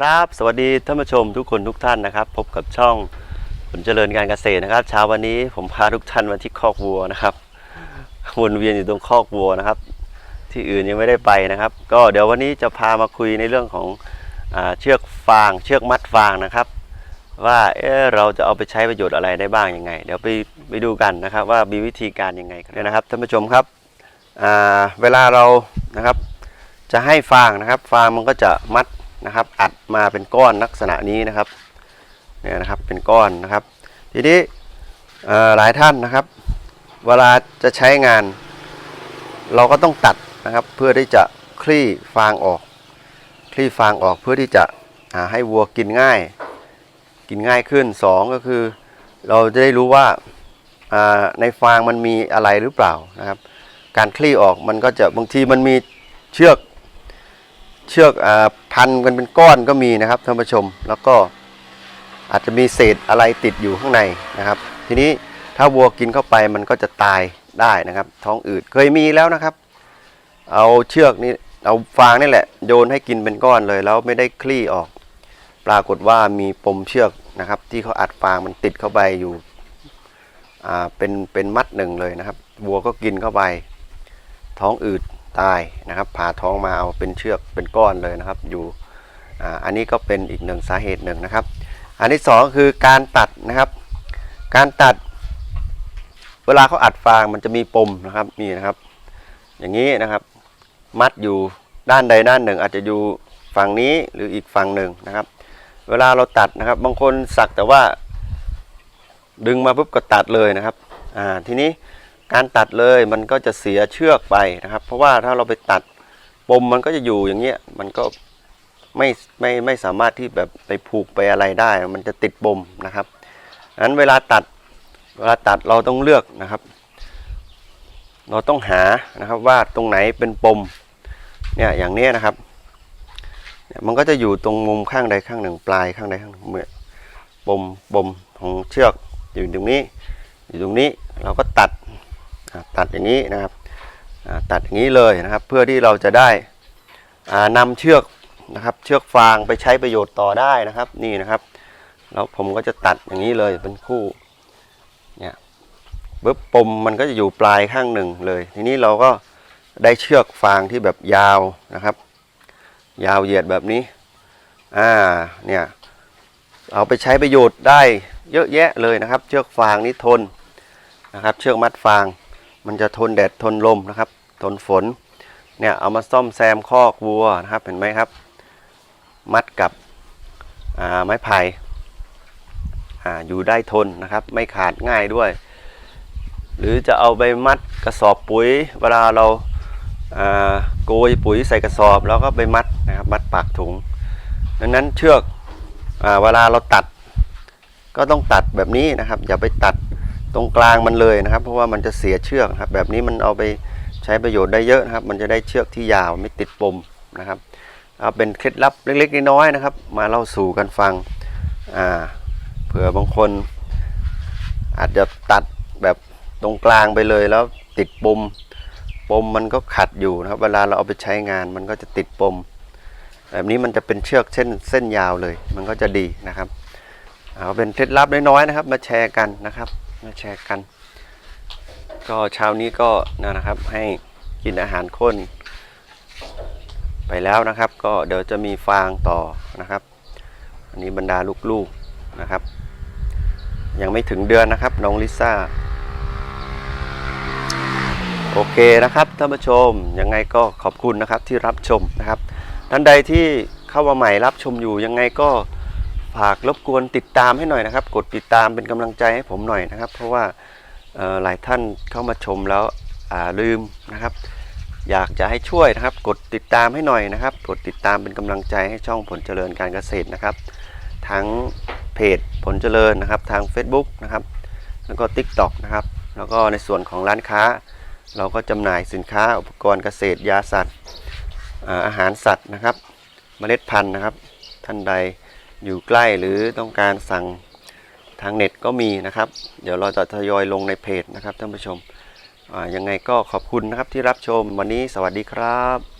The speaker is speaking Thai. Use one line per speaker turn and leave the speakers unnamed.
ครับ สวัสดีท่านผู้ชมทุกคนทุกท่านนะครับ พบกับช่องผลเจริญการเกษตรนะครับเช้าวันนี้ผมพาทุกท่านมาที่คอกวัวนะครับวนเวียนอยู่ตรงคอกวัวนะครับ ที่อื่นยังไม่ได้ไปนะครับ ก็เดี๋ยววันนี้จะพามาคุยในเรื่องของอเชือกฟาง เชือกมัดฟางนะครับ ว่าเอ๊ะเราจะเอาไปใช้ประโยชน์อะไรได้บ้างยังไง เดี๋ยวไปไปดูกันนะครับ ว่ามีวิธีการยังไงเนี่ยนะครับท่านผู้ชมครับเวลาเรานะครับจะให้ฟางนะครับ ฟางมันก็จะมัด นะครับ อัดมาเป็นก้อนลักษณะนี้นะครับเนี่ยนะครับเป็นก้อนนะครับ ทีนี้หลายท่านนะครับ เวลาจะใช้งาน เราก็ต้องตัดนะครับ เพื่อที่จะคลี่ฟางออก คลี่ฟางออกเพื่อที่จะอ่าให้วัวกินง่าย กินง่ายขึ้นสองก็คือ เราจะได้รู้ว่าในฟางมันมีอะไรหรือเปล่านะครับ การคลี่ออกมันก็จะบางทีมันมีเชือกเชือกอา พันกันเป็นก้อนก็มีนะครับท่านผู้ชม แล้วก็อาจจะมีเศษอะไรติดอยู่ข้างในนะครับ ทีนี้ถ้าวัวกินเข้าไปมันก็จะตายได้นะครับ ท้องอืดเคยมีแล้วนะครับ เอาเชือกนี่เอาฟางนี่แหละ โยนให้กินเป็นก้อนเลยแล้วไม่ได้คลี่ออก ปรากฏว่ามีปมเชือกนะครับ ที่เขาอัดฟางมันติดเข้าไปอยู่อ่าเป็นเป็นมัดหนึ่งเลยนะครับวัวก็กินเข้าไป ท้องอืด ตายนะครับ ผ่าท้องมาเอาเป็นเชือกเป็นก้อนเลยนะครับ อยู่อ,อันนี้ก็เป็นอีกหนึ่งสาเหตุหนึ่งนะครับ อันที่สองคือการตัดนะครับ การตัด เวลาเขาอัดฟางมันจะมีปมนะครับนี่นะครับ อย่างนี้นะครับ มัดอยู่ด้านใดด้านหนึ่ง อาจจะอยู่ฝั่งนี้หรืออีกฝั่งหนึ่งนะครับ เวลาเราตัดนะครับ บางคนสักแต่ว่า ดึงมาปุ๊บก็ตัดเลยนะครับอ่าทีนี้ การตัดเลยมันก็จะเสียเชือกไปนะครับ เพราะว่าถ้าเราไปตัดปมมันก็จะอยู่อย่างเงี้ยมันก็ไม่ไม่ไม่สามารถที่แบบไปผูกไปอะไรได้ มันจะติดปมนะครับนั้นเวลาตัดเวลาตัดเราต้องเลือกนะครับ เราต้องหานะครับว่าตรงไหนเป็นปมเนี่ยอย่างเนี้ยนะครับเนี่ยมันก็จะอยู่ตรงมุมข้างใดข้างหนึ่งปลายข้างใดข้างหนึ่งเมื่อปมปมของเชือกอยู่ตรงนี้ อยู่ตรงนี้เราก็ตัด ตัดอย่างนี้นะครับตัดอย่างนี้เลยนะครับ เพื่อที่เราจะได้อ่านำเชือกนะครับ เชือกฟางไปใช้ประโยชน์ต่อได้นะครับ นี่นะครับแล้วผมก็จะตัดอย่างนี้เลยเป็นคู่เนี่ยปึ๊บปมมันก็จะอยู่ปลายข้างหนึ่งเลย ทีนี้เราก็ได้เชือกฟางที่แบบยาวนะครับ ยาวเหยียดแบบนี้อ่าเนี่ยเอาไปใช้ประโยชน์ได้เยอะแยะเลยนะครับ เชือกฟางนี้ทนนะครับ เชือกมัดฟาง มันจะทนแดดทนลมนะครับ ทนฝน เนี่ยเอามาซ่อมแซมคอกวัวนะครับเห็นไหมครับ มัดกับไม้ไผ่อยู่ได้ทนนะครับ ไม่ขาดง่ายด้วย หรือจะเอาไปมัดกระสอบปุ๋ย เวลาเราโกยปุ๋ยใส่กระสอบแล้วก็ไปมัดนะครับมัดปากถุง ดังนั้นเชือกอเวลาเราตัดก็ต้องตัดแบบนี้นะครับ อย่าไปตัด ตรงกลางมันเลยนะครับ เพราะว่ามันจะเสียเชือกครับ แบบนี้มันเอาไปใช้ประโยชน์ได้เยอะนะครับ มันจะได้เชือกที่ยาวไม่ติดปมนะครับเอาเป็นเคล็ดลับเล็กๆน้อยๆนะครับ มาเล่าสู่กันฟังอ่าเผื่อบางคน อาจจะตัดแบบตรงกลางไปเลยแล้วติดปมปมมันก็ขัดอยู่นะครับ เวลาเราเอาไปใช้งานมันก็จะติดปม แบบนี้มันจะเป็นเชือกเส้นเส้นยาวเลย มันก็จะดีนะครับ เอาเป็นเคล็ดลับน้อยๆนะครับ มาแชร์กันนะครับ มาแชร์กัน ก็เช้านี้ก็นะครับให้กินอาหารข้น ไปแล้วนะครับ ก็เดี๋ยวจะมีฟางต่อนะครับ อันนี้บรรดาลูกๆนะครับ ยังไม่ถึงเดือนนะครับ น้องลิซ่าโอเคนะครับท่านผู้ชมยังไงก็ขอบคุณนะครับที่รับชมนะครับท่านใดที่เข้ามาใหม่รับชมอยู่ยังไงก็ ฝากรบกวนติดตามให้หน่อยนะครับ กดติดตามเป็นกำลังใจให้ผมหน่อยนะครับ เพราะว่าหลายท่านเข้ามาชมแล้วลืมนะครับ อยากจะให้ช่วยนะครับ กดติดตามให้หน่อยนะครับ กดติดตามเป็นกำลังใจให้ช่องผลเจริญการเกษตรนะครับ ทั้งเพจผลเจริญนะครับ ทาง Facebook นะครับ แล้วก็ TikTok นะครับ แล้วก็ในส่วนของร้านค้า เราก็จำหน่ายสินค้าอุปกรณ์เกษตรยาสัตว์อาอาหารสัตว์นะครับ เมล็ดพันธุ์นะครับ ท่านใด อยู่ใกล้หรือต้องการสั่งทางเน็ตก็มีนะครับ เดี๋ยวเราจะทยอยลงในเพจนะครับท่านผู้ชมยังไงก็ขอบคุณนะครับที่รับชมวันนี้สวัสดีครับ